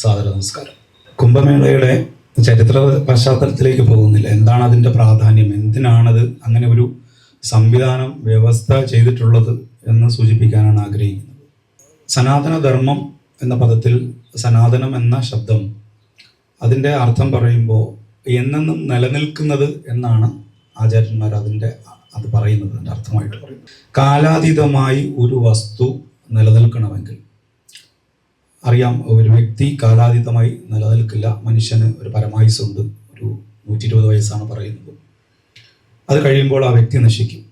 സാദര നമസ്കാരം. കുംഭമേളയുടെ ചരിത്ര പശ്ചാത്തലത്തിലേക്ക് പോകുന്നില്ല. എന്താണ് അതിന്റെ പ്രാധാന്യം? എന്തിനാണത് അങ്ങനെ ഒരു സംവിധാനം വ്യവസ്ഥ ചെയ്തിട്ടുള്ളത് എന്ന് സൂചിപ്പിക്കാനാണ് ആഗ്രഹിക്കുന്നത്. സനാതന ധർമ്മം എന്ന പദത്തിൽ സനാതനം എന്ന ശബ്ദം അതിന്റെ അർത്ഥം പറയുമ്പോൾ എന്നെന്നും നിലനിൽക്കുന്നത് എന്നാണ് ആചാര്യന്മാർ അതിന്റെ അത് പറയുന്നത് അതിന്റെ അർത്ഥമായിട്ട് പറയുന്നത്. കാലാതീതമായി ഒരു വസ്തു നിലനിൽക്കണമെങ്കിൽ അറിയാം ഒരു വ്യക്തി കാലാതീതമായി നിലനിൽക്കില്ല. മനുഷ്യന് ഒരു പരമായുസുണ്ട് ഒരു നൂറ്റി ഇരുപത് വയസ്സാണ് പറയുന്നത്. അത് കഴിയുമ്പോൾ ആ വ്യക്തി നശിക്കും.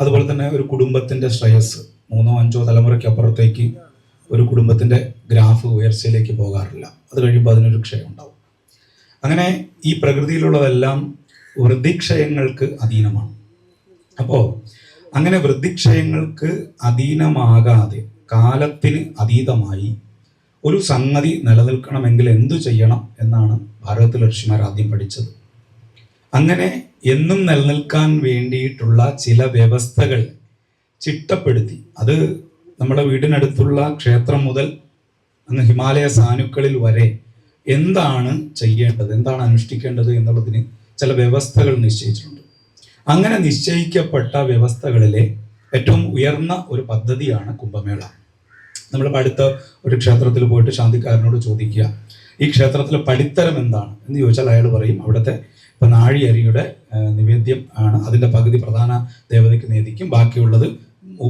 അതുപോലെ തന്നെ ഒരു കുടുംബത്തിന്റെ ശ്രേയസ് മൂന്നോ അഞ്ചോ തലമുറയ്ക്ക് അപ്പുറത്തേക്ക് ഒരു കുടുംബത്തിന്റെ ഗ്രാഫ് ഉയർച്ചയിലേക്ക് പോകാറില്ല. അത് കഴിയുമ്പോൾ അതിനൊരു ക്ഷയം ഉണ്ടാവും. അങ്ങനെ ഈ പ്രകൃതിയിലുള്ളതെല്ലാം വൃദ്ധിക്ഷയങ്ങൾക്ക് അധീനമാണ്. അപ്പോൾ അങ്ങനെ വൃദ്ധിക്ഷയങ്ങൾക്ക് അധീനമാകാതെ കാലത്തിന് അതീതമായി ഒരു സംഗതി നിലനിൽക്കണമെങ്കിൽ എന്തു ചെയ്യണം എന്നാണ് ഭാരതത്തിലെ ഋഷിമാർ ആദ്യം പഠിച്ചത്. അങ്ങനെ എന്നും നിലനിൽക്കാൻ വേണ്ടിയിട്ടുള്ള ചില വ്യവസ്ഥകൾ ചിട്ടപ്പെടുത്തി അത് നമ്മുടെ വീടിനടുത്തുള്ള ക്ഷേത്രം മുതൽ അങ്ങ് ഹിമാലയ സാനുക്കളിൽ വരെ എന്താണ് ചെയ്യേണ്ടത് എന്താണ് അനുഷ്ഠിക്കേണ്ടത് എന്നുള്ളതിന് ചില വ്യവസ്ഥകൾ നിശ്ചയിച്ചിട്ടുണ്ട്. അങ്ങനെ നിശ്ചയിക്കപ്പെട്ട വ്യവസ്ഥകളിലെ ഏറ്റവും ഉയർന്ന ഒരു പദ്ധതിയാണ് കുംഭമേള. നമ്മൾ അടുത്ത ഒരു ക്ഷേത്രത്തിൽ പോയിട്ട് ശാന്തിക്കാരനോട് ചോദിക്കുക ഈ ക്ഷേത്രത്തിലെ പടിത്തരം എന്താണ്? എന്ന് ചോദിച്ചാൽ അയാൾ പറയും അവിടുത്തെ ഇപ്പം നാഴിയരിയുടെ നിവേദ്യം ആണ്. അതിന്റെ പകുതി പ്രധാന ദേവതയ്ക്ക് നേദിക്കും ബാക്കിയുള്ളത്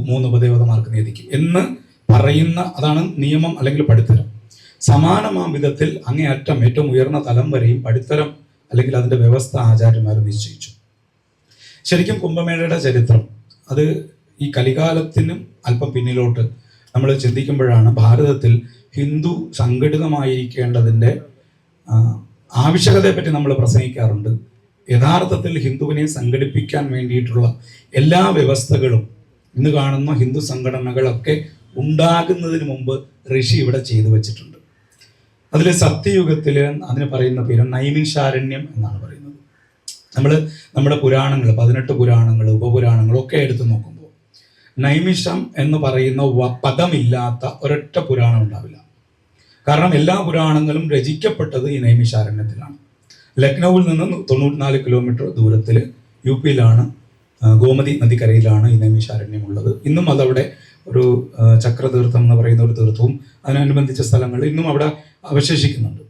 മൂന്ന് ഉപദേവതമാർക്ക് നേദിക്കും. എന്ന് പറയുന്ന അതാണ് നിയമം അല്ലെങ്കിൽ പടിത്തരം. സമാനമാം വിധത്തിൽ അങ്ങേയറ്റം ഏറ്റവും ഉയർന്ന തലം വരെയും പടിത്തരം അല്ലെങ്കിൽ അതിന്റെ വ്യവസ്ഥ ആചാര്യന്മാർ നിശ്ചയിച്ചു. ശരിക്കും കുംഭമേളയുടെ ചരിത്രം അത് ഈ കലികാലത്തിനും അല്പം പിന്നിലോട്ട് നമ്മൾ ചിന്തിക്കുമ്പോഴാണ് ഭാരതത്തിൽ ഹിന്ദു സംഘടിതമായിരിക്കേണ്ടതിന്റെ ആവശ്യകതയെപ്പറ്റി നമ്മൾ പ്രസംഗിക്കാറുണ്ട്. യഥാർത്ഥത്തിൽ ഹിന്ദുവിനെ സംഘടിപ്പിക്കാൻ വേണ്ടിയിട്ടുള്ള എല്ലാ വ്യവസ്ഥകളും ഇന്ന് കാണുന്ന ഹിന്ദു സംഘടനകളൊക്കെ ഉണ്ടാകുന്നതിന് മുമ്പ് ഋഷി ഇവിടെ ചെയ്തു വച്ചിട്ടുണ്ട്. അതിൽ സത്യയുഗത്തിൽ അതിന് പറയുന്ന പേര് നൈമിൻഷാരണ്യം എന്നാണ് പറയുന്നത്. നമ്മൾ നമ്മുടെ പുരാണങ്ങൾ പതിനെട്ട് പുരാണങ്ങൾ ഉപപുരാണങ്ങൾ ഒക്കെ എടുത്തു നോക്കുമ്പോൾ നൈമിഷം എന്ന് പറയുന്ന പദമില്ലാത്ത ഒരൊറ്റ പുരാണം ഉണ്ടാവില്ല. കാരണം എല്ലാ പുരാണങ്ങളും രചിക്കപ്പെട്ടത് ഈ നൈമിഷാരണ്യത്തിലാണ്. ലക്നൌവിൽ നിന്ന് തൊണ്ണൂറ്റിനാല് കിലോമീറ്റർ ദൂരത്തിൽ യു പിയിലാണ് ഗോമതി നദിക്കരയിലാണ് ഈ നൈമിഷാരണ്യമുള്ളത്. ഇന്നും അതവിടെ ഒരു ചക്രതീർത്ഥം എന്ന് പറയുന്ന ഒരു തീർത്ഥവും അതിനനുബന്ധിച്ച സ്ഥലങ്ങൾ ഇന്നും അവിടെ അവശേഷിക്കുന്നുണ്ട്.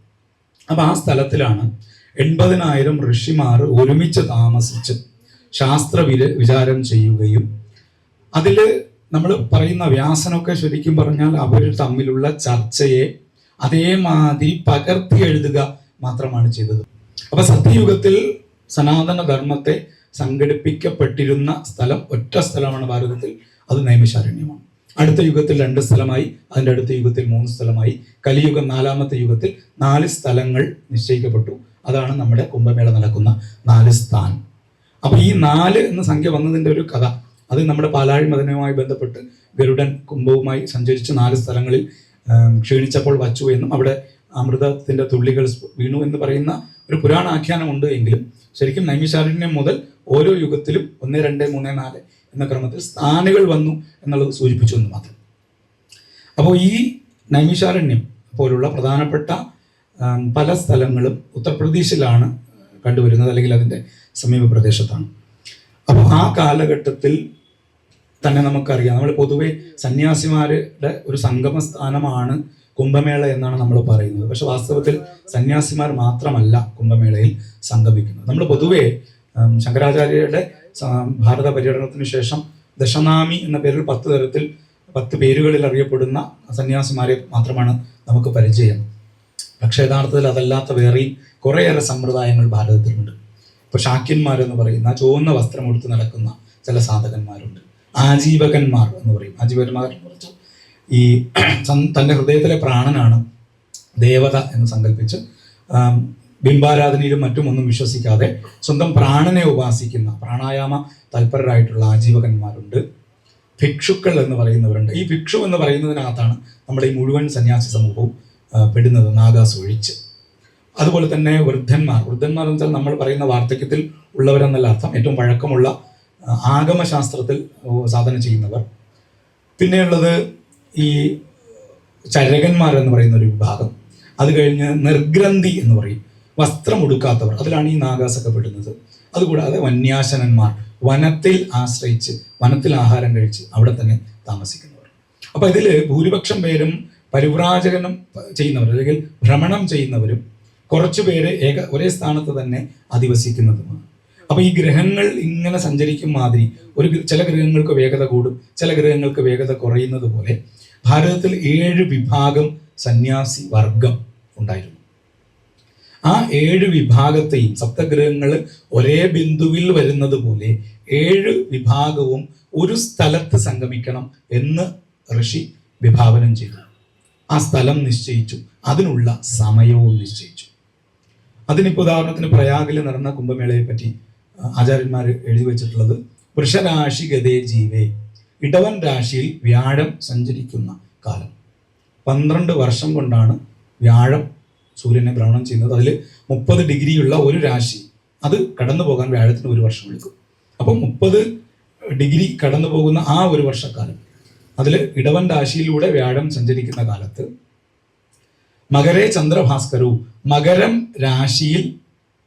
അപ്പോൾ ആ സ്ഥലത്തിലാണ് എൺപതിനായിരം ഋഷിമാർ ഒരുമിച്ച് താമസിച്ച് ശാസ്ത്ര വിചാരം ചെയ്യുകയും അതിൽ നമ്മൾ പറയുന്ന വ്യാസനൊക്കെ ശരിക്കും പറഞ്ഞാൽ അവർ തമ്മിലുള്ള ചർച്ചയെ അതേമാതിരി പകർത്തി എഴുതുക മാത്രമാണ് ചെയ്തത്. അപ്പൊ സത്യയുഗത്തിൽ സനാതന ധർമ്മത്തെ സംഘടിപ്പിക്കപ്പെട്ടിരുന്ന സ്ഥലം ഒറ്റ സ്ഥലമാണ് ഭാരതത്തിൽ. അത് നൈമശാരണ്യമാണ് അടുത്ത യുഗത്തിൽ രണ്ട് സ്ഥലമായി അതിന്റെ അടുത്ത യുഗത്തിൽ മൂന്ന് സ്ഥലമായി കലിയുഗം നാലാമത്തെ യുഗത്തിൽ നാല് സ്ഥലങ്ങൾ നിശ്ചയിക്കപ്പെട്ടു. അതാണ് നമ്മുടെ കുംഭമേള നടക്കുന്ന നാല് സ്ഥാൻ അപ്പൊ ഈ നാല് എന്ന സംഖ്യ വന്നതിന്റെ ഒരു കഥ. അത് നമ്മുടെ പാലാഴി മദനവുമായി ബന്ധപ്പെട്ട് ഗരുഡൻ കുംഭവുമായി സഞ്ചരിച്ച നാല് സ്ഥലങ്ങളിൽ ക്ഷീണിച്ചപ്പോൾ വച്ചു എന്നും അവിടെ അമൃതത്തിന്റെ തുള്ളികൾ വീണു എന്ന് പറയുന്ന ഒരു പുരാണ ആഖ്യാനം ഉണ്ട് എങ്കിലും ശരിക്കും നൈമിശാരണ്യം മുതൽ ഓരോ യുഗത്തിലും ഒന്ന് രണ്ട് മൂന്ന് നാല് എന്ന ക്രമത്തിൽ സ്ഥാനുകൾ വന്നു എന്നുള്ളത് സൂചിപ്പിച്ചു എന്ന് മാത്രം. അപ്പോൾ ഈ നൈമിശാരണ്യം പോലുള്ള പ്രധാനപ്പെട്ട പല സ്ഥലങ്ങളും ഉത്തർപ്രദേശിലാണ് കണ്ടുവരുന്നത് അല്ലെങ്കിൽ അതിന്റെ സമീപ പ്രദേശത്താണ് അപ്പോൾ ആ കാലഘട്ടത്തിൽ തന്നെ നമുക്കറിയാം. നമ്മൾ പൊതുവെ സന്യാസിമാരുടെ ഒരു സംഗമ സ്ഥാനമാണ് കുംഭമേള എന്നാണ് നമ്മൾ പറയുന്നത്. പക്ഷെ വാസ്തവത്തിൽ സന്യാസിമാർ മാത്രമല്ല കുംഭമേളയിൽ സംഗമിക്കുന്നത്. നമ്മൾ പൊതുവെ ശങ്കരാചാര്യരുടെ ഭാരത പര്യടനത്തിന് ശേഷം ദശനാമി എന്ന പേരിൽ പത്ത് തരത്തിൽ പത്ത് പേരുകളിൽ അറിയപ്പെടുന്ന സന്യാസിമാരെ മാത്രമാണ് നമുക്ക് പരിചയം. പക്ഷേ യഥാർത്ഥത്തിൽ അതല്ലാത്ത വേറെയും കുറേയേറെ സമ്പ്രദായങ്ങൾ ഭാരതത്തിലുണ്ട്. ഇപ്പോൾ ശാക്യന്മാരെന്ന് പറയുന്ന ചുവന്ന വസ്ത്രം ഉടുത്ത് നടക്കുന്ന ചില സാധകന്മാരുണ്ട്. ആജീവകന്മാർ എന്ന് പറയും. ആജീവകന്മാർ ഈ തന്റെ ഹൃദയത്തിലെ പ്രാണനാണ് ദേവത എന്ന് സങ്കല്പിച്ച് ബിംബാരാധനയിലും മറ്റും ഒന്നും വിശ്വസിക്കാതെ സ്വന്തം പ്രാണനെ ഉപാസിക്കുന്ന പ്രാണായാമ തൽപരരായിട്ടുള്ള ആജീവകന്മാരുണ്ട്. ഭിക്ഷുക്കൾ എന്ന് പറയുന്നവരുണ്ട്. ഈ ഭിക്ഷു എന്ന് പറയുന്നതിനകത്താണ് നമ്മുടെ ഈ മുഴുവൻ സന്യാസി സമൂഹവും പെടുന്നത് നാഗാസ് ഒഴിച്ച്. അതുപോലെ തന്നെ വൃദ്ധന്മാർ. വൃദ്ധന്മാർ എന്ന് വെച്ചാൽ നമ്മൾ പറയുന്ന വാർദ്ധക്യത്തിൽ ഉള്ളവരെന്നല്ല അർത്ഥം. ഏറ്റവും പഴക്കമുള്ള ആഗമശാസ്ത്രത്തിൽ സാധന ചെയ്യുന്നവർ. പിന്നെയുള്ളത് ഈ ചരകന്മാർ എന്ന് പറയുന്ന ഒരു വിഭാഗം. അത് കഴിഞ്ഞ് നിർഗ്രന്ഥി എന്ന് പറയും. വസ്ത്രം ഉടുക്കാത്തവർ. അതിലാണ് ഈ നാഗാസൊക്കെ പെടുന്നത്. അതുകൂടാതെ വന്യാശനന്മാർ വനത്തിൽ ആശ്രയിച്ച് വനത്തിൽ ആഹാരം കഴിച്ച് അവിടെ തന്നെ താമസിക്കുന്നവർ. അപ്പൊ ഇതിൽ ഭൂരിപക്ഷം പേരും പരിവ്രാജകനം ചെയ്യുന്നവർ അല്ലെങ്കിൽ ഭ്രമണം ചെയ്യുന്നവരും കുറച്ചു പേര് ഏക ഒരേ സ്ഥാനത്ത് തന്നെ അധിവസിക്കുന്നതുമാണ്. അപ്പൊ ഈ ഗ്രഹങ്ങൾ ഇങ്ങനെ സഞ്ചരിക്കും മാതിരി ഒരു ചില ഗ്രഹങ്ങൾക്ക് വേഗത കൂടും ചില ഗ്രഹങ്ങൾക്ക് വേഗത കുറയുന്നത് പോലെ ഭാരതത്തിൽ ഏഴ് വിഭാഗം സന്യാസി വർഗം ഉണ്ടായിരുന്നു. ആ ഏഴ് വിഭാഗത്തെയും സപ്തഗ്രഹങ്ങൾ ഒരേ ബിന്ദുവിൽ വരുന്നത് പോലെ ഏഴ് വിഭാഗവും ഒരു സ്ഥലത്ത് സംഗമിക്കണം എന്ന് ഋഷി വിഭാവനം ചെയ്തു. ആ സ്ഥലം നിശ്ചയിച്ചു അതിനുള്ള സമയവും നിശ്ചയിച്ചു. അതിനിപ്പോൾ ഉദാഹരണത്തിന് പ്രയാഗിൽ നടന്ന കുംഭമേളയെ പറ്റി ആചാര്യന്മാർ എഴുതി വെച്ചിട്ടുള്ളത് വൃഷരാശി ഗതേ ജീവേ ഇടവൻ രാശിയിൽ വ്യാഴം സഞ്ചരിക്കുന്ന കാലം. പന്ത്രണ്ട് വർഷം കൊണ്ടാണ് വ്യാഴം സൂര്യനെ ഭ്രമണം ചെയ്യുന്നത്. അതിൽ മുപ്പത് ഡിഗ്രിയുള്ള ഒരു രാശി അത് കടന്നു പോകാൻ വ്യാഴത്തിന് ഒരു വർഷം എടുക്കും. അപ്പം മുപ്പത് ഡിഗ്രി കടന്നു പോകുന്ന ആ ഒരു വർഷക്കാലം അതിൽ ഇടവൻ രാശിയിലൂടെ വ്യാഴം സഞ്ചരിക്കുന്ന കാലത്ത് മകരേ ചന്ദ്രഭാസ്കരവും മകരം രാശിയിൽ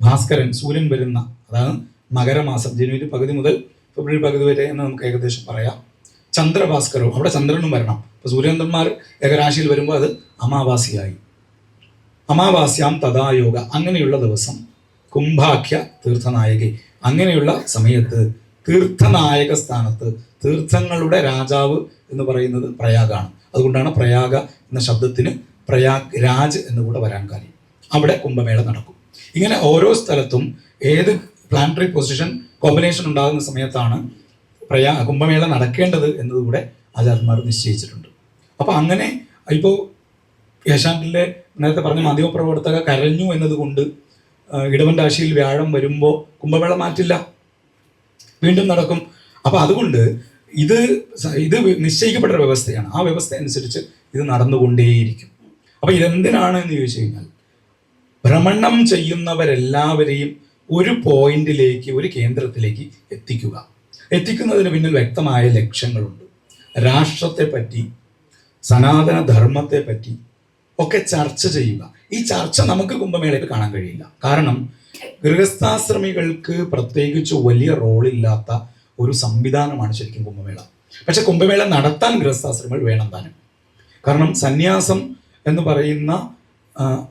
ഭാസ്കരൻ സൂര്യൻ വരുന്ന അതാണ് മകരമാസം ജനുവരി പകുതി മുതൽ ഫെബ്രുവരി പകുതി വരെ എന്ന് നമുക്ക് ഏകദേശം പറയാം. ചന്ദ്രഭാസ്കരവും അവിടെ ചന്ദ്രനും വരണം. അപ്പൊ സൂര്യചന്ദ്രന്മാർ ഏകരാശിയിൽ വരുമ്പോൾ അത് അമാവാസിയായി. അമാവാസ്യാം തഥായോഗ അങ്ങനെയുള്ള ദിവസം. കുംഭാഖ്യ തീർത്ഥനായകി അങ്ങനെയുള്ള സമയത്ത് തീർത്ഥനായക സ്ഥാനത്ത് തീർത്ഥങ്ങളുടെ രാജാവ് എന്ന് പറയുന്നത് പ്രയാഗാണ്. അതുകൊണ്ടാണ് പ്രയാഗ എന്ന ശബ്ദത്തിന് പ്രയാഗ് രാജ് എന്ന് കൂടെ വരാൻ കാര്യം. അവിടെ കുംഭമേള നടക്കും. ഇങ്ങനെ ഓരോ സ്ഥലത്തും ഏത് പ്ലാനറ്ററി പൊസിഷൻ കോമ്പിനേഷൻ ഉണ്ടാകുന്ന സമയത്താണ് പ്രയാ കുംഭമേള നടക്കേണ്ടത് എന്നതുകൂടെ ആചാര്യന്മാർ നിശ്ചയിച്ചിട്ടുണ്ട്. അപ്പോൾ അങ്ങനെ ഇപ്പോൾ ഏഷ്യാനെറ്റിലെ നേരത്തെ പറഞ്ഞ മാധ്യമപ്രവർത്തക കരഞ്ഞു എന്നതുകൊണ്ട് ഇടവൻ രാശിയിൽ വ്യാഴം വരുമ്പോൾ കുംഭമേള മാറ്റില്ല. വീണ്ടും നടക്കും. അപ്പോൾ അതുകൊണ്ട് ഇത് ഇത് നിശ്ചയിക്കപ്പെട്ട വ്യവസ്ഥയാണ്. ആ വ്യവസ്ഥ അനുസരിച്ച് ഇത് നടന്നുകൊണ്ടേയിരിക്കും. അപ്പോൾ ഇതെന്തിനാണ് എന്ന് ചോദിച്ചു കഴിഞ്ഞാൽ ഭ്രമണം ചെയ്യുന്നവരെല്ലാവരെയും ഒരു പോയിന്റിലേക്ക് ഒരു കേന്ദ്രത്തിലേക്ക് എത്തിക്കുക. എത്തിക്കുന്നതിന് പിന്നിൽ വ്യക്തമായ ലക്ഷ്യങ്ങളുണ്ട്. രാഷ്ട്രത്തെ പറ്റി സനാതന ധർമ്മത്തെ പറ്റി ഒക്കെ ചർച്ച ചെയ്യുക. ഈ ചർച്ച നമുക്ക് കുംഭമേളയിൽ കാണാൻ കഴിയില്ല. കാരണം ഗൃഹസ്ഥാശ്രമികൾക്ക് പ്രത്യേകിച്ച് വലിയ റോളില്ലാത്ത ഒരു സംവിധാനമാണ് ശരിക്കും കുംഭമേള. പക്ഷെ കുംഭമേള നടത്താൻ ഗൃഹസ്ഥാശ്രമികൾ വേണം താനും. കാരണം സന്യാസം എന്ന് പറയുന്ന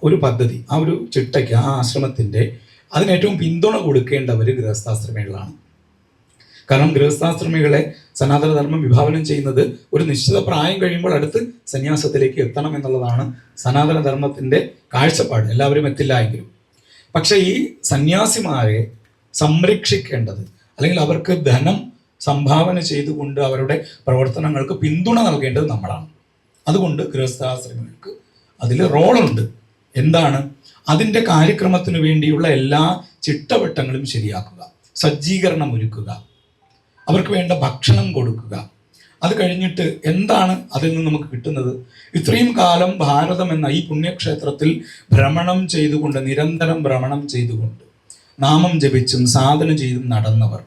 ഒരു പദ്ധതി ആ ഒരു ചിട്ടയ്ക്ക് ആ ആശ്രമത്തിന്റെ അതിന് ഏറ്റവും പിന്തുണ കൊടുക്കേണ്ടവർ ഗൃഹസ്ഥാശ്രമികളാണ്. കാരണം ഗൃഹസ്ഥാശ്രമികളെ സനാതനധർമ്മം വിഭാവനം ചെയ്യുന്നത് ഒരു നിശ്ചിത പ്രായം കഴിയുമ്പോൾ അടുത്ത് സന്യാസത്തിലേക്ക് എത്തണം എന്നുള്ളതാണ് സനാതനധർമ്മത്തിന്റെ കാഴ്ചപ്പാട്. എല്ലാവരും എത്തില്ല എങ്കിലും. പക്ഷേ ഈ സന്യാസിമാരെ സംരക്ഷിക്കേണ്ടത് അല്ലെങ്കിൽ അവർക്ക് ധനം സംഭാവന ചെയ്തുകൊണ്ട് അവരുടെ പ്രവർത്തനങ്ങൾക്ക് പിന്തുണ നൽകേണ്ടത് നമ്മളാണ്. അതുകൊണ്ട് ഗൃഹസ്ഥാശ്രമികൾക്ക് അതിൽ റോളുണ്ട്. എന്താണ്? അതിന്റെ കാര്യക്രമത്തിന് വേണ്ടിയുള്ള എല്ലാ ചിട്ടവട്ടങ്ങളും ശരിയാക്കുക സജ്ജീകരണം ഒരുക്കുക അവർക്ക് വേണ്ട ഭക്ഷണം കൊടുക്കുക. അത് കഴിഞ്ഞിട്ട് എന്താണ് അതിൽ നിന്ന് നമുക്ക് കിട്ടുന്നത്? ഇത്രയും കാലം ഭാരതം എന്ന ഈ പുണ്യക്ഷേത്രത്തിൽ ഭ്രമണം ചെയ്തുകൊണ്ട് നിരന്തരം ഭ്രമണം ചെയ്തുകൊണ്ട് നാമം ജപിച്ചും സാധന ചെയ്തും നടന്നവർ.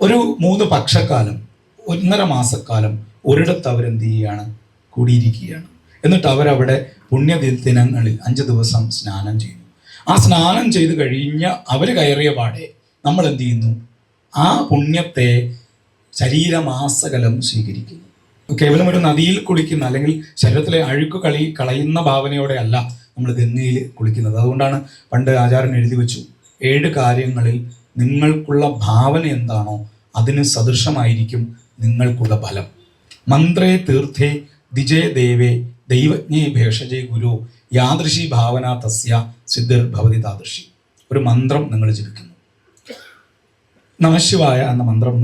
ഒരു മൂന്ന് പക്ഷക്കാലം ഒന്നര മാസക്കാലം ഒരിടത്ത് അവരെന്ത് ചെയ്യുകയാണ്? കൂടിയിരിക്കുകയാണ്. എന്നിട്ട് അവരവിടെ പുണ്യദിനങ്ങളിൽ അഞ്ച് ദിവസം സ്നാനം ചെയ്തു. ആ സ്നാനം ചെയ്ത് കഴിഞ്ഞ അവർ കയറിയ പാടെ നമ്മൾ എന്ത് ചെയ്യുന്നു? ആ പുണ്യത്തെ ശരീരമാസകലം സ്വീകരിക്കുന്നു. കേവലം ഒരു നദിയിൽ കുളിക്കുന്ന അല്ലെങ്കിൽ ശരീരത്തിലെ അഴുക്ക് കളി കളയുന്ന ഭാവനയോടെ അല്ല നമ്മൾ ഗംഗയിൽ കുളിക്കുന്നത്. അതുകൊണ്ടാണ് പണ്ട് ആചാരൻ എഴുതി വെച്ചു ഏഴ് കാര്യങ്ങളിൽ നിങ്ങൾക്കുള്ള ഭാവന എന്താണോ അതിന് സദൃശമായിരിക്കും നിങ്ങൾക്കുള്ള ഫലം. മന്ത്രേ തീർത്ഥേ ദിജേ ദേവേ ദൈവജ്ഞേ ഭേഷജേ ഗുരു. യാദൃശി ഭാവന തസ്യ സിദ്ധിർ ഭവതി താദൃശി. ഒരു മന്ത്രം നിങ്ങൾ ജപിക്കുന്നു. നമശിവായ എന്ന മന്ത്രം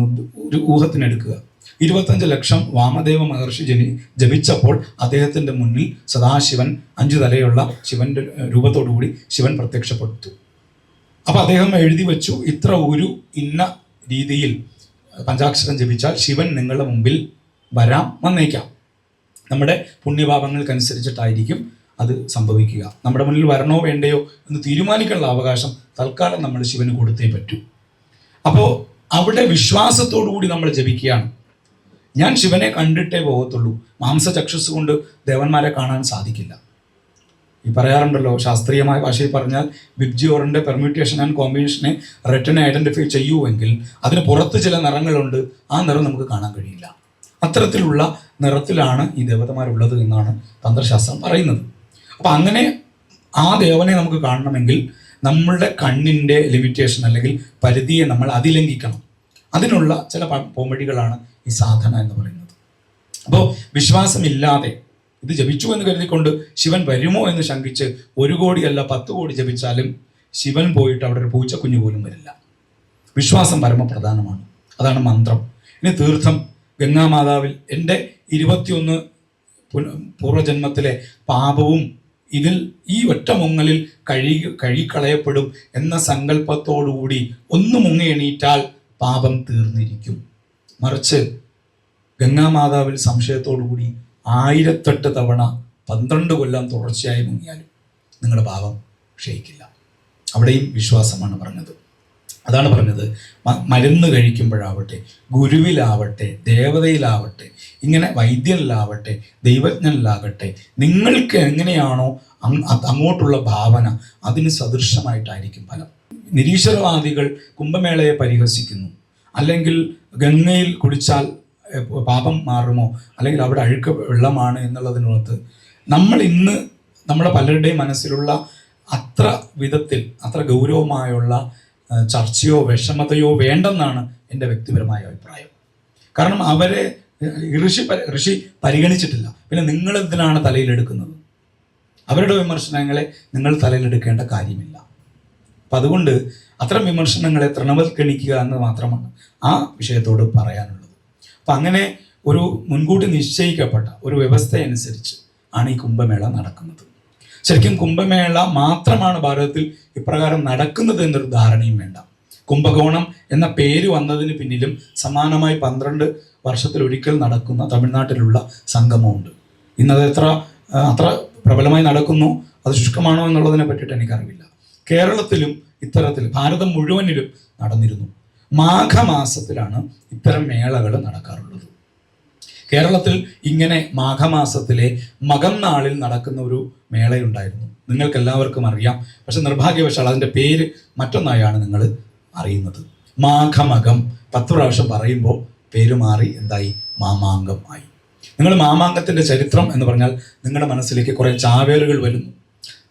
ഒരു ഊഹത്തിനെടുക്കുക ഇരുപത്തഞ്ച് ലക്ഷം വാമദേവ മഹർഷി ജനി ജപിച്ചപ്പോൾ അദ്ദേഹത്തിന്റെ മുന്നിൽ സദാശിവൻ അഞ്ചു തലയുള്ള ശിവന്റെ രൂപത്തോടുകൂടി ശിവൻ പ്രത്യക്ഷപ്പെട്ടു. അപ്പോൾ അദ്ദേഹം എഴുതി വെച്ചു ഇത്ര ഒരു ഇന്ന രീതിയിൽ പഞ്ചാക്ഷരം ജപിച്ചാൽ ശിവൻ നിങ്ങളുടെ മുമ്പിൽ വരാം വന്നേക്കാം. നമ്മുടെ പുണ്യപാപങ്ങൾക്കനുസരിച്ചിട്ടായിരിക്കും അത് സംഭവിക്കുക. നമ്മുടെ മുന്നിൽ വരണോ വേണ്ടയോ എന്ന് തീരുമാനിക്കാനുള്ള അവകാശം തൽക്കാലം നമ്മൾ ശിവന് കൊടുത്തേ പറ്റൂ. അപ്പോൾ അവിടെ കൂടി നമ്മൾ ജപിക്കുകയാണ്. ഞാൻ ശിവനെ കണ്ടിട്ടേ പോകത്തുള്ളൂ. മാംസചക്ഷസ് കൊണ്ട് ദേവന്മാരെ കാണാൻ സാധിക്കില്ല. ഈ പറയാറുണ്ടല്ലോ ശാസ്ത്രീയമായ ഭാഷയിൽ പറഞ്ഞാൽ വിബ്ജിയോറിന്റെ പെർമ്യൂട്ടേഷൻ ആൻഡ് കോമ്പിനേഷനെ റെറ്റിനെ ഐഡന്റിഫൈ ചെയ്യുമെങ്കിൽ അതിന് പുറത്ത് ചില നിറങ്ങളുണ്ട്. ആ നിറം നമുക്ക് കാണാൻ കഴിയില്ല. അത്തരത്തിലുള്ള നിറത്തിലാണ് ഈ ദേവതമാരുള്ളത് എന്നാണ് തന്ത്രശാസ്ത്രം പറയുന്നത്. അപ്പം അങ്ങനെ ആ ദേവനെ നമുക്ക് കാണണമെങ്കിൽ നമ്മളുടെ കണ്ണിന്റെ ലിമിറ്റേഷൻ അല്ലെങ്കിൽ പരിധിയെ നമ്മൾ അതിലംഘിക്കണം. അതിനുള്ള ചില പോംവഴികളാണ് ഈ സാധന എന്ന് പറയുന്നത്. അപ്പോൾ വിശ്വാസമില്ലാതെ ഇത് ജപിച്ചു എന്ന് കരുതിക്കൊണ്ട് ശിവൻ വരുമോ എന്ന് ശങ്കിച്ച് ഒരു കോടിയല്ല പത്ത് കോടി ജപിച്ചാലും ശിവൻ പോയിട്ട് അവിടെ ഒരു പൂച്ചക്കുഞ്ഞു പോലും വരില്ല. വിശ്വാസം പരമപ്രധാനമാണ്. അതാണ് മന്ത്രം. ഇനി തീർത്ഥം ഗംഗാമാതാവിൽ എന്റെ ഇരുപത്തിയൊന്ന് പൂർവജന്മത്തിലെ പാപവും ഇതിൽ ഈ ഒറ്റ മുങ്ങലിൽ കഴി കഴുകിക്കളയപ്പെടും എന്ന സങ്കല്പത്തോടുകൂടി ഒന്ന് മുങ്ങി എണീറ്റാൽ പാപം തീർന്നിരിക്കും. മറിച്ച് ഗംഗാമാതാവിൽ സംശയത്തോടുകൂടി ആയിരത്തെട്ട് തവണ പന്ത്രണ്ട് കൊല്ലം തുടർച്ചയായി മുങ്ങിയാലും നിങ്ങളുടെ പാപം ക്ഷയിക്കില്ല. അവിടെയും വിശ്വാസമാണ് പറഞ്ഞത്. അതാണ് പറഞ്ഞത്. മരുന്ന് കഴിക്കുമ്പോഴാവട്ടെ ഗുരുവിലാവട്ടെ ദേവതയിലാവട്ടെ ഇങ്ങനെ വൈദ്യനിലാവട്ടെ ദൈവജ്ഞനിലാകട്ടെ നിങ്ങൾക്ക് എങ്ങനെയാണോ അങ്ങോട്ടുള്ള ഭാവന അതിന് സദൃശമായിട്ടായിരിക്കും ഫലം. നിരീശ്വരവാദികൾ കുംഭമേളയെ പരിഹസിക്കുന്നു. അല്ലെങ്കിൽ ഗംഗയിൽ കുടിച്ചാൽ പാപം മാറുമോ? അല്ലെങ്കിൽ അവിടെ അഴുക്ക് വെള്ളമാണ് എന്നുള്ളതിനകത്ത് നമ്മൾ ഇന്ന് നമ്മുടെ പലരുടെയും മനസ്സിലുള്ള അത്ര വിധത്തിൽ അത്ര ഗൗരവമായുള്ള ചർച്ചയോ വിഷമതയോ വേണ്ടെന്നാണ് എന്റെ വ്യക്തിപരമായ അഭിപ്രായം. കാരണം അവരെ ഋഷി ഋഷി പരിഗണിച്ചിട്ടില്ല. പിന്നെ നിങ്ങൾ എന്തിനാണ് തലയിലെടുക്കുന്നത്? അവരുടെ വിമർശനങ്ങളെ നിങ്ങൾ തലയിലെടുക്കേണ്ട കാര്യമില്ല. അപ്പം അതുകൊണ്ട് അത്തരം വിമർശനങ്ങളെ തൃണവൽക്കരിക്കുക എന്ന് മാത്രമാണ് ആ വിഷയത്തോട് പറയാനുള്ളത്. അപ്പം അങ്ങനെ ഒരു മുൻകൂട്ടി നിശ്ചയിക്കപ്പെട്ട ഒരു വ്യവസ്ഥയനുസരിച്ച് ആണ് ഈ കുംഭമേള നടക്കുന്നത്. ശരിക്കും കുംഭമേള മാത്രമാണ് ഭാരതത്തിൽ ഇപ്രകാരം നടക്കുന്നത് എന്നൊരു ധാരണയും വേണ്ട. കുംഭകോണം എന്ന പേര് വന്നതിന് പിന്നിലും സമാനമായി പന്ത്രണ്ട് വർഷത്തിൽ ഒരിക്കൽ നടക്കുന്ന തമിഴ്നാട്ടിലുള്ള സംഗമമുണ്ട്. ഇന്നത് എത്ര അത്ര പ്രബലമായി നടക്കുന്നു? അത് ശുഷ്കമാണോ എന്നുള്ളതിനെ പറ്റിയിട്ട് എനിക്കറിവില്ല. കേരളത്തിലും ഇത്തരത്തിൽ ഭാരതം മുഴുവനിലും നടന്നിരുന്നു. മാഘമാസത്തിലാണ് ഇത്തരം മേളകൾ നടക്കാറുള്ളത്. കേരളത്തിൽ ഇങ്ങനെ മാഘമാസത്തിലെ മകം നാളിൽ നടക്കുന്ന ഒരു മേളയുണ്ടായിരുന്നു. നിങ്ങൾക്ക് എല്ലാവർക്കും അറിയാം. പക്ഷെ നിർഭാഗ്യവശാൽ അതിന്റെ പേര് മറ്റൊന്നായാണ് നിങ്ങൾ അറിയുന്നത്. മാഘമകം. പത്ത് പ്രാവശ്യം പറയുമ്പോൾ പേര് മാറി എന്തായി? മാമാങ്കം ആയി. നിങ്ങൾ മാമാങ്കത്തിന്റെ ചരിത്രം എന്ന് പറഞ്ഞാൽ നിങ്ങളുടെ മനസ്സിലേക്ക് കുറേ ചാവേറുകൾ വരുന്നു.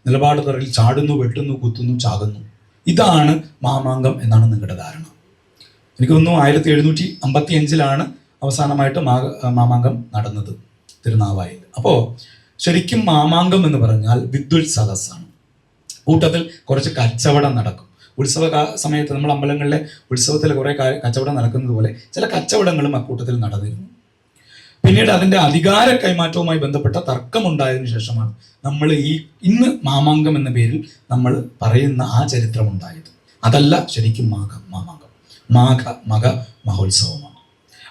നിലപാട് തറയിൽ ചാടുന്നു വെട്ടുന്നു കുത്തുന്നു ചാകുന്നു. ഇതാണ് മാമാങ്കം എന്നാണ് നിങ്ങളുടെ ധാരണ. എനിക്ക് തോന്നുന്നു ആയിരത്തി എഴുന്നൂറ്റി അമ്പത്തി അഞ്ചിലാണ് അവസാനമായിട്ട് മാ മാമാങ്കം നടന്നത് തിരുനാവായിൽ. അപ്പോൾ ശരിക്കും മാമാങ്കം എന്ന് പറഞ്ഞാൽ വിദ്വൽ സദസ്സാണ് കൂട്ടത്തിൽ കുറച്ച് കച്ചവടം നടക്കും. ഉത്സവ സമയത്ത് നമ്മൾ അമ്പലങ്ങളിലെ ഉത്സവത്തിൽ കുറേ കച്ചവടം നടക്കുന്നത് പോലെ ചില കച്ചവടങ്ങളും അക്കൂട്ടത്തിൽ നടന്നിരുന്നു. പിന്നീട് അതിന്റെ അധികാര കൈമാറ്റവുമായി ബന്ധപ്പെട്ട തർക്കമുണ്ടായതിനു ശേഷമാണ് നമ്മൾ ഈ ഇന്ന് മാമാങ്കം എന്ന പേരിൽ നമ്മൾ പറയുന്ന ആ ചരിത്രം ഉണ്ടായത് അതല്ല ശരിക്കും മാഘം മാമാങ്കം. മാഘ മക മഹോത്സവമാണ്.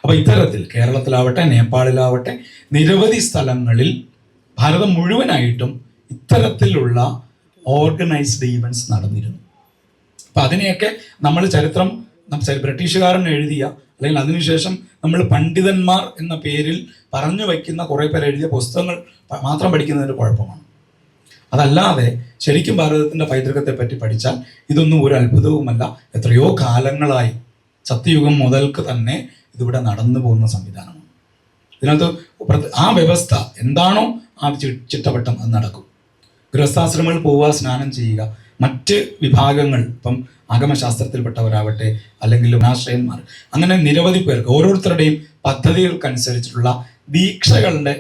അപ്പൊ ഇത്തരത്തിൽ കേരളത്തിലാവട്ടെ നേപ്പാളിലാവട്ടെ നിരവധി സ്ഥലങ്ങളിൽ ഭാരതം മുഴുവനായിട്ടും ഇത്തരത്തിലുള്ള ഓർഗനൈസ്ഡ് ഈവൻസ് നടന്നിരുന്നു. അപ്പൊ അതിനെയൊക്കെ നമ്മൾ ചരിത്രം ബ്രിട്ടീഷുകാരൻ എഴുതിയ അല്ലെങ്കിൽ അതിനുശേഷം നമ്മൾ പണ്ഡിതന്മാർ എന്ന പേരിൽ പറഞ്ഞു വയ്ക്കുന്ന കുറേ പേർ എഴുതിയ പുസ്തകങ്ങൾ മാത്രം പഠിക്കുന്നതിന്റെ കുഴപ്പമാണ്. അതല്ലാതെ ശരിക്കും ഭാരതത്തിന്റെ പൈതൃകത്തെ പറ്റി പഠിച്ചാൽ ഇതൊന്നും ഒരു അത്ഭുതവുമല്ല. എത്രയോ കാലങ്ങളായി സത്യയുഗം മുതൽക്ക് തന്നെ ഇതിവിടെ നടന്നു പോകുന്ന സംവിധാനമാണ്. ഇതിനകത്ത് ആ വ്യവസ്ഥ എന്താണോ ആ ചിട്ടവട്ടം അത് നടക്കും. ഗൃഹസ്ഥാശ്രമങ്ങൾ പോവുക സ്നാനം ചെയ്യുക മറ്റ് വിഭാഗങ്ങൾ ഇപ്പം ആഗമശാസ്ത്രത്തിൽപ്പെട്ടവരാവട്ടെ അല്ലെങ്കിൽ ആശ്രയന്മാർ അങ്ങനെ നിരവധി പേർക്ക് ഓരോരുത്തരുടെയും പദ്ധതികൾക്കനുസരിച്ചിട്ടുള്ള ദീക്ഷകളുടെ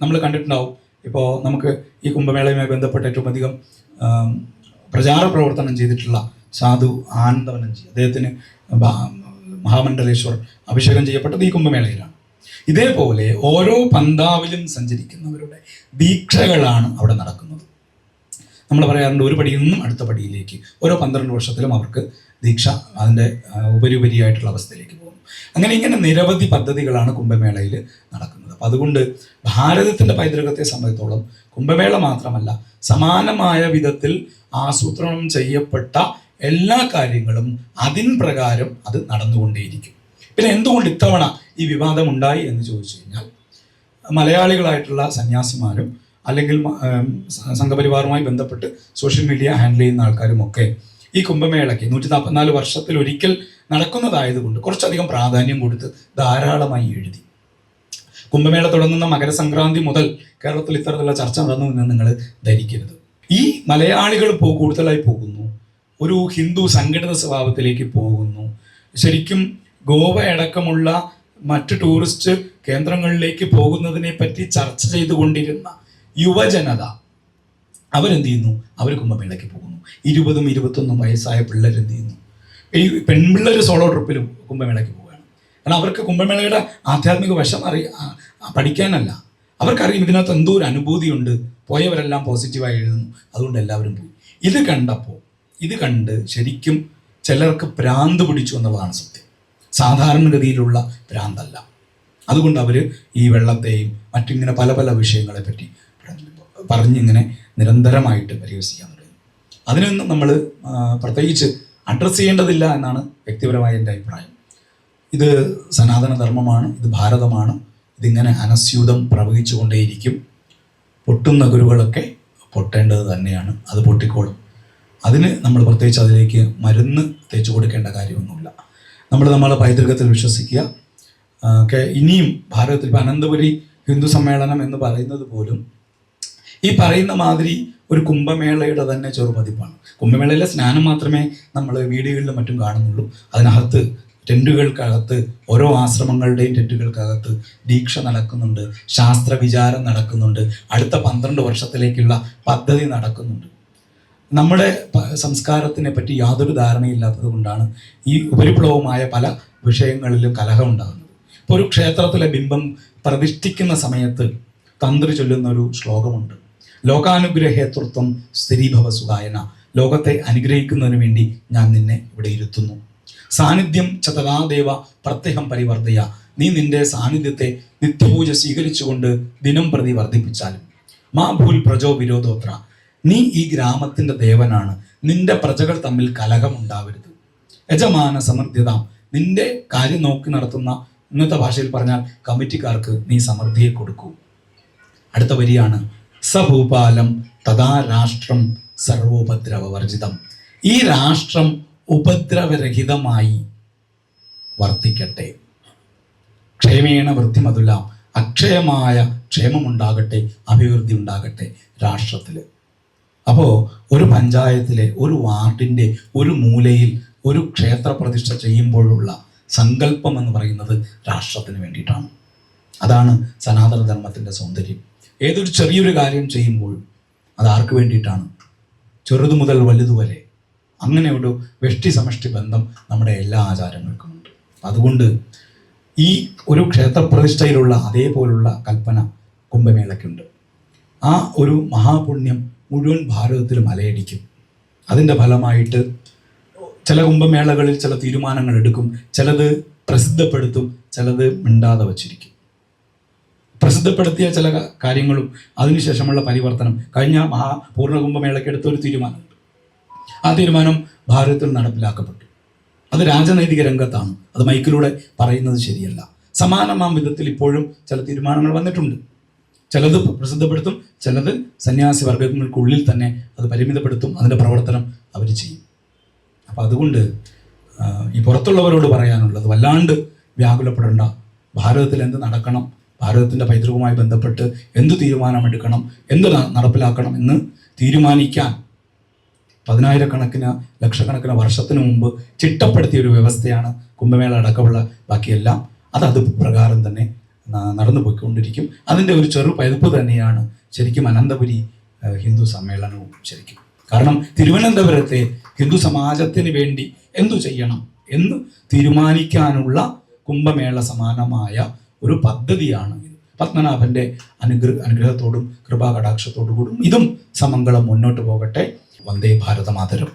നമ്മൾ കണ്ടിട്ടുണ്ടാവും. ഇപ്പോൾ നമുക്ക് ഈ കുംഭമേളയുമായി ബന്ധപ്പെട്ട് ഏറ്റവും അധികം പ്രചാര പ്രവർത്തനം ചെയ്തിട്ടുള്ള സാധു ആനന്ദവനം ചെയ്യും അദ്ദേഹത്തിന് മഹാമണ്ഡലേശ്വർ അഭിഷേകം ചെയ്യപ്പെട്ടത് ഈ കുംഭമേളയിലാണ്. ഇതേപോലെ ഓരോ പന്താവിലും സഞ്ചരിക്കുന്നവരുടെ ദീക്ഷകളാണ് അവിടെ നടക്കുന്നത്. നമ്മൾ പറയാറുണ്ട് ഒരു പടിയിൽ നിന്നും അടുത്ത പടിയിലേക്ക് ഓരോ പന്ത്രണ്ട് വർഷത്തിലും അവർക്ക് ദീക്ഷ അതിന്റെ ഉപരിപരിയായിട്ടുള്ള അവസ്ഥയിലേക്ക് പോകുന്നു. അങ്ങനെ ഇങ്ങനെ നിരവധി പദ്ധതികളാണ് കുംഭമേളയിൽ നടക്കുന്നത്. അപ്പം അതുകൊണ്ട് ഭാരതത്തിന്റെ പൈതൃകത്തെ സംബന്ധിച്ചോളം കുംഭമേള മാത്രമല്ല സമാനമായ വിധത്തിൽ ആസൂത്രണം ചെയ്യപ്പെട്ട എല്ലാ കാര്യങ്ങളും അതിൻ പ്രകാരം അത് നടന്നുകൊണ്ടേയിരിക്കും. പിന്നെ എന്തുകൊണ്ട് ഇത്തവണ ഈ വിവാദം ഉണ്ടായി എന്ന് ചോദിച്ചു കഴിഞ്ഞാൽ മലയാളികളായിട്ടുള്ള സന്യാസിമാരും അല്ലെങ്കിൽ സംഘപരിവാറുമായി ബന്ധപ്പെട്ട് സോഷ്യൽ മീഡിയ ഹാൻഡിൽ ചെയ്യുന്ന ആൾക്കാരും ഒക്കെ ഈ കുംഭമേളയ്ക്ക് നൂറ്റി നാൽപ്പത്തിനാല് വർഷത്തിൽ ഒരിക്കൽ നടക്കുന്നതായതുകൊണ്ട് കുറച്ചധികം പ്രാധാന്യം കൊടുത്ത് ധാരാളമായി എഴുതി. കുംഭമേള തുടങ്ങുന്ന മകരസംക്രാന്തി മുതൽ കേരളത്തിൽ ഇത്തരത്തിലുള്ള ചർച്ച നടന്നു എന്ന് നിങ്ങൾ ധരിക്കരുത്. ഈ മലയാളികൾ കൂടുതലായി പോകുന്നു. ഒരു ഹിന്ദു സംഘടിത സ്വഭാവത്തിലേക്ക് പോകുന്നു. ശരിക്കും ഗോവ അടക്കമുള്ള മറ്റ് ടൂറിസ്റ്റ് കേന്ദ്രങ്ങളിലേക്ക് പോകുന്നതിനെ പറ്റി ചർച്ച ചെയ്തുകൊണ്ടിരുന്ന യുവജനത അവരെന്ത് ചെയ്യുന്നു? അവർ കുംഭമേളയ്ക്ക് പോകുന്നു. ഇരുപതും ഇരുപത്തൊന്നും വയസ്സായ പിള്ളേരെന്ത് ചെയ്യുന്നു? ഈ പെൺപിള്ളേർ സോളോ ട്രിപ്പിലും കുംഭമേളയ്ക്ക് പോവുകയാണ്. കാരണം അവർക്ക് കുംഭമേളയുടെ ആധ്യാത്മിക വശം അറിയ പഠിക്കാനല്ല. അവർക്കറിയും ഇതിനകത്ത് എന്തോ ഒരു അനുഭൂതിയുണ്ട്. പോയവരെല്ലാം പോസിറ്റീവായി എഴുതുന്നു. അതുകൊണ്ട് എല്ലാവരും പോയി. ഇത് കണ്ടപ്പോൾ ഇത് കണ്ട് ശരിക്കും ചിലർക്ക് പ്രാന്ത് പിടിച്ചു എന്നുള്ളതാണ് സത്യം. സാധാരണഗതിയിലുള്ള ഭ്രാന്തല്ല അതുകൊണ്ട് അവർ ഈ വെള്ളത്തെയും മറ്റിങ്ങനെ പല പല വിഷയങ്ങളെ പറ്റി പറഞ്ഞ് പറഞ്ഞിങ്ങനെ നിരന്തരമായിട്ട് പരിഹസിക്കാൻ തുടങ്ങി. അതിനൊന്നും നമ്മൾ പ്രത്യേകിച്ച് അഡ്രസ്സ് ചെയ്യേണ്ടതില്ല എന്നാണ് വ്യക്തിപരമായ എന്റെ അഭിപ്രായം. ഇത് സനാതന ധർമ്മമാണ് ഇത് ഭാരതമാണ് ഇതിങ്ങനെ അനസ്യൂതം പ്രവഹിച്ചുകൊണ്ടേയിരിക്കും. പൊട്ടുന്ന ഗുരുകളൊക്കെ പൊട്ടേണ്ടത് തന്നെയാണ്. അത് പൊട്ടിക്കോളും. അതിന് നമ്മൾ പ്രത്യേകിച്ച് അതിലേക്ക് മരുന്ന് തേച്ചു കൊടുക്കേണ്ട കാര്യമൊന്നുമില്ല. നമ്മൾ നമ്മളെ പൈതൃകത്തിൽ വിശ്വസിക്കുക. ഒക്കെ ഇനിയും ഭാരതത്തിൽ ഇപ്പോൾ അനന്തപുരി ഹിന്ദു സമ്മേളനം എന്ന് പറയുന്നത് പോലും ഈ പറയുന്ന മാതിരി ഒരു കുംഭമേളയുടെ തന്നെ ചെറുപതിപ്പാണ്. കുംഭമേളയിലെ സ്നാനം മാത്രമേ നമ്മൾ വീടുകളിലും മറ്റും കാണുന്നുള്ളൂ. അതിനകത്ത് ടെന്റുകൾക്കകത്ത് ഓരോ ആശ്രമങ്ങളുടെയും ടെന്റുകൾക്കകത്ത് ദീക്ഷ നടക്കുന്നുണ്ട് ശാസ്ത്ര വിചാരം നടക്കുന്നുണ്ട് അടുത്ത പന്ത്രണ്ട് വർഷത്തിലേക്കുള്ള പദ്ധതി നടക്കുന്നുണ്ട്. നമ്മുടെ സംസ്കാരത്തിനെ പറ്റി യാതൊരു ധാരണയില്ലാത്തത് കൊണ്ടാണ് ഈ ഉപരിപ്ലവമായ പല വിഷയങ്ങളിലും കലഹം ഉണ്ടാകുന്നത്. ഇപ്പോൾ ഒരു ക്ഷേത്രത്തിലെ ബിംബം പ്രതിഷ്ഠിക്കുന്ന സമയത്ത് തന്ത്രി ചൊല്ലുന്ന ഒരു ശ്ലോകമുണ്ട് ലോകാനുഗ്രഹേതൃത്വം സുഖായന. ലോകത്തെ അനുഗ്രഹിക്കുന്നതിന് വേണ്ടി ഞാൻ നിന്നെ ഇവിടെ ഇരുത്തുന്നു. സാന്നിധ്യം ചതതാദേവ പ്രത്യഹം പരിവർത്തയ നീ നിന്റെ സാന്നിധ്യത്തെ നിത്യപൂജ സ്വീകരിച്ചുകൊണ്ട് ദിനം പ്രതി വർദ്ധിപ്പിച്ചാലും. മാ ഭൂൽ പ്രജോ വിരോധോത്ര. നീ ഈ ഗ്രാമത്തിന്റെ ദേവനാണ്. നിന്റെ പ്രജകൾ തമ്മിൽ കലഹമുണ്ടാവരുത് യജമാന സമൃദ്ധ്യത. നിന്റെ കാര്യം നോക്കി നടത്തുന്ന ഇന്നത്തെ ഭാഷയിൽ പറഞ്ഞാൽ കമ്മിറ്റിക്കാർക്ക് നീ സമൃദ്ധിയെ കൊടുക്കൂ. അടുത്ത വരിയാണ് സഭൂപാലം തഥാ രാഷ്ട്രം സർവോപദ്രവവർജിതം. ഈ രാഷ്ട്രം ഉപദ്രവരഹിതമായി വർത്തിക്കട്ടെ. ക്ഷേമേണ വൃത്തിമതുല അക്ഷയമായ ക്ഷേമമുണ്ടാകട്ടെ അഭിവൃദ്ധി ഉണ്ടാകട്ടെ രാഷ്ട്രത്തിൽ അപ്പോൾ ഒരു പഞ്ചായത്തിലെ ഒരു വാർഡിന്റെ ഒരു മൂലയിൽ ഒരു ക്ഷേത്ര പ്രതിഷ്ഠ ചെയ്യുമ്പോഴുള്ള സങ്കല്പം എന്ന് പറയുന്നത് രാഷ്ട്രത്തിന് വേണ്ടിയിട്ടാണ്. അതാണ് സനാതന ധർമ്മത്തിന്റെ സൗന്ദര്യം. ഏതൊരു ചെറിയൊരു കാര്യം ചെയ്യുമ്പോഴും അത് ആർക്ക് വേണ്ടിയിട്ടാണ്? ചെറുതു മുതൽ വലുതുവരെ അങ്ങനെ ഒരു വെഷ്ടി സമഷ്ടി ബന്ധം നമ്മുടെ എല്ലാ ആചാരങ്ങൾക്കുമുണ്ട് അതുകൊണ്ട് ഈ ഒരു ക്ഷേത്രപ്രതിഷ്ഠയിലുള്ള അതേപോലുള്ള കൽപ്പന കുംഭമേളയ്ക്കുണ്ട്. ആ ഒരു മഹാപുണ്യം മുഴുവൻ ഭാരതത്തിൽ മലയടിക്കും അതിന്റെ ഫലമായിട്ട് ചില കുംഭമേളകളിൽ ചില തീരുമാനങ്ങൾ എടുക്കും ചിലത് പ്രസിദ്ധപ്പെടുത്തും ചിലത് മിണ്ടാതെ വച്ചിരിക്കും. പ്രസിദ്ധപ്പെടുത്തിയ ചില കാര്യങ്ങളും അതിനുശേഷമുള്ള പരിവർത്തനം. കഴിഞ്ഞ മഹാ പൂർണ കുംഭമേളയ്ക്ക് എടുത്ത ഒരു തീരുമാനമുണ്ട് ആ തീരുമാനം ഭാരതത്തിൽ നടപ്പിലാക്കപ്പെട്ടു. അത് രാജനൈതിക രംഗത്താണ്. അത് മൈക്കിലൂടെ പറയുന്നത് ശരിയല്ല. സമാനമാം വിധത്തിൽ ഇപ്പോഴും ചില തീരുമാനങ്ങൾ വന്നിട്ടുണ്ട്. ചിലത് പ്രസിദ്ധപ്പെടുത്തും ചിലത് സന്യാസി വർഗങ്ങൾക്കുള്ളിൽ തന്നെ അത് പരിമിതപ്പെടുത്തും അതിന്റെ പ്രവർത്തനം അവർ ചെയ്യും. അപ്പോൾ അതുകൊണ്ട് ഈ പുറത്തുള്ളവരോട് പറയാനുള്ളത് വല്ലാണ്ട് വ്യാകുലപ്പെടേണ്ട. ഭാരതത്തിൽ എന്ത് നടക്കണം ഭാരതത്തിന്റെ പൈതൃകവുമായി ബന്ധപ്പെട്ട് എന്ത് തീരുമാനമെടുക്കണം എന്ത് നടപ്പിലാക്കണം എന്ന് തീരുമാനിക്കാൻ പതിനായിരക്കണക്കിന് ലക്ഷക്കണക്കിന് വർഷത്തിന് മുമ്പ് ചിട്ടപ്പെടുത്തിയ ഒരു വ്യവസ്ഥയാണ് കുംഭമേള അടക്കമുള്ള ബാക്കിയെല്ലാം. അത് അത് പ്രകാരം തന്നെ നടന്നു പോയിക്കൊണ്ടിരിക്കും. അതിന്റെ ഒരു ചെറു പതിപ്പ് തന്നെയാണ് ശരിക്കും അനന്തപുരി ഹിന്ദു സമ്മേളനവും ശരിക്കും. കാരണം തിരുവനന്തപുരത്തെ ഹിന്ദു സമാജത്തിന് വേണ്ടി എന്തു ചെയ്യണം എന്ന് തീരുമാനിക്കാനുള്ള കുംഭമേള സമാനമായ ഒരു പദ്ധതിയാണ് പത്മനാഭന്റെ അനുഗ്രഹ അനുഗ്രഹത്തോടും കൃപാകടാക്ഷത്തോടു കൂടും ഇതും സമംഗളം മുന്നോട്ട് പോകട്ടെ. വന്ദേ ഭാരതമാതരം.